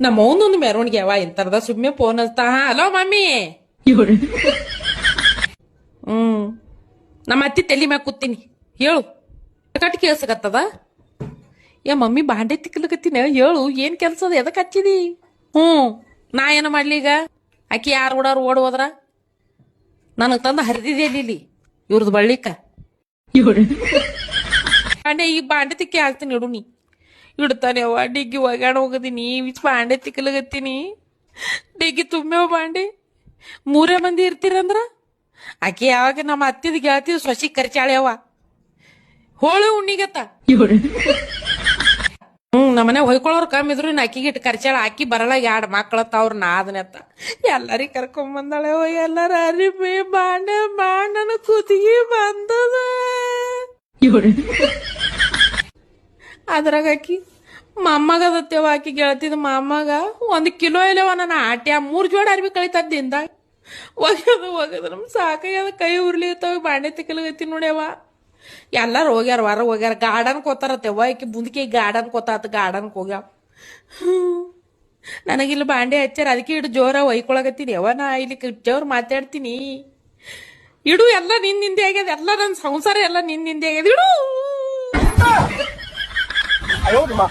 ನಮ್ಮ ಅವನೊಂದು ಮೆರವಣಿಗೆ ಅವ ಇಂತರದ ಸುಮ್ಮನೆ ಫೋನ್ ಹಚ್ತಾ ಹಲೋ ಮಮ್ಮಿ. ಹ್ಮ್. ನಮ್ಮ ಅತ್ತಿ ತಲೆ ಮ್ಯಾಗ ಕೂತೀನಿ. ಹೇಳು. ಕಟ್ ಕೇಳ್ಸಕತ್ತದ ಏ ಮಮ್ಮಿ ಬಾಂಡೆ ತಿಕ್ಲಕತ್ತೀನಿ. ಹೇಳು ಏನ್ ಕೆಲ್ಸ ಅದ? ಎದಕ್ ಹಚ್ಚಿದಿ? ಹ್ಮ್. ನಾ ಏನು ಮಾಡ್ಲಿ ಈಗ? ಆಕಿ ಯಾರು ಓಡಾರು ಓಡ್ ಹೋದ್ರ? ನನಗ್ ತಂದು ಹರಿದಿದೆ ಇಲ್ಲಿ ಇವ್ರದ್ದು ಬಳ್ಳಿಕ. ಬಾಂಡೆ ಈಗ ಬಾಂಡೆ ತಿಕ್ಕಿ ಹಾಕ್ತೀನಿ ಇಡು ನೀ. ಇಡ್ತಾನೆ ಅವ್ವ. ಡಿಗ್ಗಿ ಒಗಾಣ ಹೋಗದೀನಿ ಬಾಂಡೆ ತಿಕ್ಕಲಗತ್ತೀನಿ ಡಿಗ್ಗಿ ತುಂಬ್ಯವ ಬಾಂಡೆ. ಮೂರೇ ಮಂದಿ ಇರ್ತೀರಂದ್ರ? ಆಕೆ ಯಾವಾಗ ನಮ್ಮ ಅತ್ತಿದ ಗೆಳತಿ ಸೊಸಿ ಕರ್ಚಾಳ್ಯವ ಹೋಳಿ ಉಣ್ಣಿಗತ್ತ. ಹ್ಮ್ ನಮ್ಮನೆ ಹೊಯ್ಕೊಳ್ಳೋರು ಕಮ್ಮಿ ಇದ್ರು ಅಕ್ಕಿಗೆ ಇಟ್ಟು ಕರ್ಚಾಳ. ಅಕ್ಕಿ ಬರಲ್ಲ ಎರಡು ಮಕ್ಕಳ ಅವ್ರ ನಾದನೆತ್ತ ಎಲ್ಲಾರಿ ಕರ್ಕೊಂಡ್ ಬಂದಾಳೆ ಓ ಎಲ್ಲರ ಅರಿಮೆ ಬಾಂಡೆ, ಬಾಂಡನ ಕುದಿಗೆ ಬಂದದ. ಅದ್ರಾಗ ಆಕಿ ಅದತ್ತೇವ ಆಕಿ, ಗೆಳತಿದ ಮಾಮಾಗ ಒಂದ್ ಕಿಲೋ ಇಲ್ಲವ ನನ್ನ ಆಟ್ಯ, ಮೂರ್ ಜೋಡಿ ಅರ್ಬಿ ಕಳಿತದ್ದಿಂದ ಒಗದ, ಒಗದು, ನಮ್ ಸಾಕಾಗ್ಯದ ಕೈ ಉರ್ಲಿ ಇರ್ತಾವ ಬಾಂಡೆ ತಿಕ್ಕಲಗತ್ತಿ ನೋಡ್ಯವ ಎಲ್ಲಾರು ಹೋಗ್ಯಾರ, ವಾರ ಹೋಗ್ಯಾರ ಗಾರ್ಡನ್ ಕೋತಾರತ್ತೇವ ಆಕಿ ಮುಂದಕ್ಕೆ ಗಾರ್ಡನ್ ಕೋತಾತ ಗಾರ್ಡನ್ ಹೋಗ್ಯಾವ. ನನಗಿಲ್ಲಿ ಬಾಂಡೆ ಹಚ್ಚಾರ ಅದಕ್ಕೆ ಇಡು ಜೋರ ಒಯ್ಕೊಳಕತ್ತೀನಿ ಯಾವ ನಾ ಇಲ್ಲಿ ಜೋರ್ ಮಾತಾಡ್ತೀನಿ. ಇಡು, ಎಲ್ಲ ನಿನ್ನಿಂದೆ ಆಗ್ಯದ, ಎಲ್ಲ ನನ್ನ ಸಂಸಾರ ಎಲ್ಲ ನಿನ್ನಿಂದೆ ಆಗ್ಯದ, ಇಡು. 哎呦我的妈